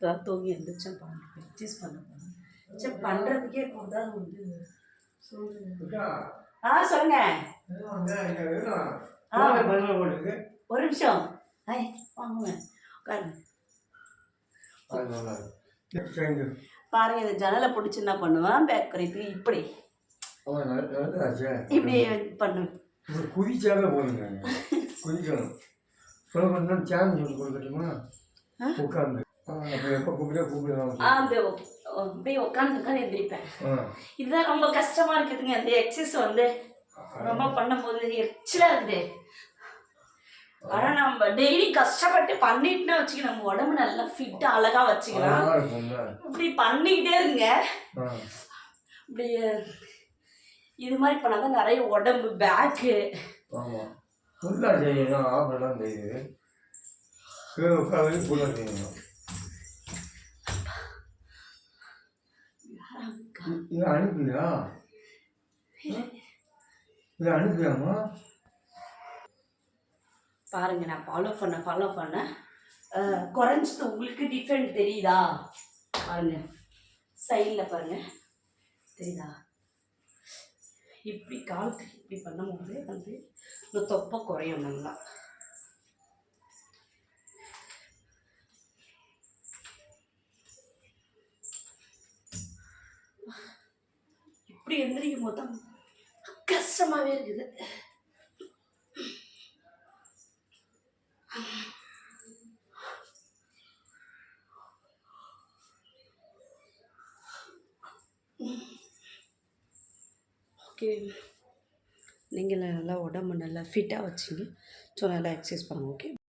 இப்போதான் தூங்கி எழுந்திரிச்சேன் பாருங்க. ப்ராக்டிஸ் பண்ண போகிறேன் சரி பண்ணுறதுக்கே கூட வந்து சொல்லுங்க. ஆ சொல்லுங்க. ஒரு நிமிஷம். ஐ வாங்க. உட்காருங்க. பாருங்க இந்த ஜன்னலை பிடிச்சி என்ன பண்ணுவேன்? பேக் கரைக்கு இப்படி. இப்படி பண்ணுவேன். குதிச்சாவே போதுங்க குதிக்கணும். சொல்ல பண்ணா சேலஞ்ச் சொல்லி கொடுக்கட்டுமா? உட்காந்து அப்படியே உட்காந்து உட்காந்து எந்திரிப்பேன். இதுதான் ரொம்ப கஷ்டமா இருக்குதுங்க இந்த எக்ஸசைஸ் வந்து. ரொம்ப பண்ணும்போது எரிச்சலா இருக்குது. ஆனா நம்ம டெய்லி கஷ்டப்பட்டு பண்ணிட்டுனா வச்சுக்க நம்ம உடம்பு நல்லா ஃபிட் அழகா வச்சுக்கலாம். இப்படி பண்ணிக்கிட்டே இருங்க. இப்படி இது மாதிரி பண்ணாதான் நிறைய உடம்பு பேக்கு ஃபுல்லாக செய்யணும் ஆஃபர்லாம் செய்யுது கீழே உட்காந்து ஃபுல்லாக செய்யணும் இ- இதை அனுப்பியா இதை அனுப்பியாமா பாருங்க நான் ஃபாலோ பண்ண ஃபாலோ பண்ண. குறைஞ்சது உங்களுக்கு டிஃப்ரெண்ட் தெரியுதா? பாருங்க. சைடில் பாருங்க. தெரியுதா? இப்படி காலத்துக்கு இப்படி பண்ணும்போது வந்து இந்த தொப்பை குறையும் நல்லா. இப்படி எந்திரிக்கும் போது தான் கஷ்டமாகவே இருக்குது. ஓகே நீங்கள் நல்லா உடம்பு நல்லா ஃபிட்டாக வச்சிங்க. ஸோ நல்லா எக்ஸசைஸ் பண்ணுங்க ஓகே